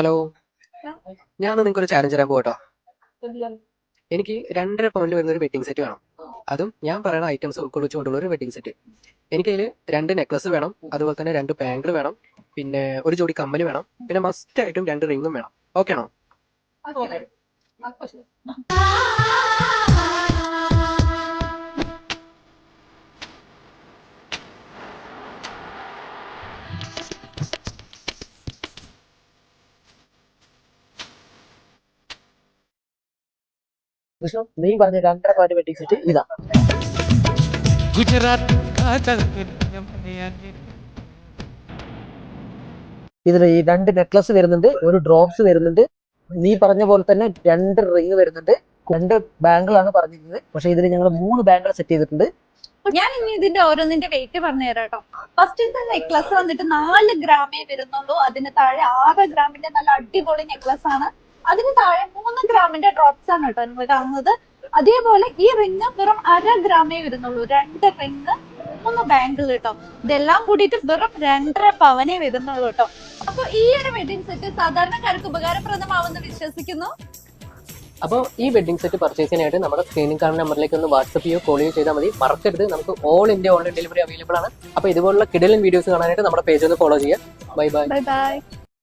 Hello. ഞാൻ നിങ്ങൾക്ക് ഒരു ചാലഞ്ച് തരാൻ പോകട്ടോ എനിക്ക് രണ്ടര പൗണ്ടിൽ വരുന്ന ഒരു വെഡിങ് സെറ്റ് വേണം. അതും ഞാൻ പറയുന്ന ഐറ്റംസ് ഉൾക്കൊള്ളിച്ചുകൊണ്ടുള്ള ഒരു വെഡിങ് സെറ്റ് എനിക്കതിൽ രണ്ട് നെക്ലസ് വേണം അതുപോലെ തന്നെ രണ്ട് ബാങ്കിൾ വേണം പിന്നെ ഒരു ജോഡി കമ്മൽ വേണം പിന്നെ മസ്റ്റ് ആയിട്ടും രണ്ട് റിങ്ങും വേണം. ഓക്കെ ആണോ? കൃഷ്ണ നീ പറഞ്ഞ രണ്ടര പാട്ട് സെറ്റ് ഇതാ. ഗുജറാത്ത് ഇതിൽ ഈ രണ്ട് നെക്ലസ് വരുന്നുണ്ട് ഒരു ഡ്രോപ്സ് വരുന്നുണ്ട്. നീ പറഞ്ഞ പോലെ തന്നെ രണ്ട് റിങ് വരുന്നുണ്ട്. രണ്ട് ബാങ്കിളാണ് പറഞ്ഞിരുന്നത് പക്ഷെ ഇതിൽ ഞങ്ങൾ മൂന്ന് ബാങ്കിൾ സെറ്റ് ചെയ്തിട്ടുണ്ട്. ഞാൻ ഇനി ഇതിന്റെ ഓരോന്നിന്റെ വെയിറ്റ് പറഞ്ഞു തരാം കേട്ടോ. ഫസ്റ്റ് നെക്ലസ് വന്നിട്ട് നാല് ഗ്രാമേ വരുന്നുള്ളൂ. അതിന് താഴെ ആറ് ഗ്രാമിന്റെ നല്ല അടിപൊളി നെക്ലസ് ആണ്. അതിന് താഴെ മൂന്ന് ഗ്രാമിന്റെ ഡ്രോപ്സ് ആണ് കേട്ടോ നിങ്ങൾ കാണുന്നത്. അതേപോലെ ഈ റിങ് വെറും അര ഗ്രാമേ വരുന്നുള്ളൂ. രണ്ട് റിങ് മൂന്ന് ബാങ്കിൾ കേട്ടോ. ഇതെല്ലാം കൂടിയിട്ട് വെറും രണ്ടര പവനേ വരുന്നുള്ളൂ കേട്ടോ. അപ്പൊ ഈ ഒരു വെഡിങ് സെറ്റ് സാധാരണക്കാർക്ക് ഉപകാരപ്രദമാവുമെന്ന് വിശ്വസിക്കുന്നു. അപ്പോൾ ഈ വെഡിങ് സെറ്റ് പർച്ചേസ് ചെയ്യാനായിട്ട് നമ്മുടെ സ്ക്രീനിങ് കാർഡ് നമ്പറിലേക്ക് ഒന്ന് വാട്സപ്പ് ചെയ്യോ കോൾ ചെയ്യോ ചെയ്താൽ മതി. മറക്കരുത്. നമുക്ക് all India online delivery available ആണ്. അപ്പോൾ ഇതുപോലുള്ള കിടലും വീഡിയോസ് കാണാനായിട്ട് നമ്മുടെ പേജ് ഒന്ന് ഫോളോ ചെയ്യുക. Bye bye bye bye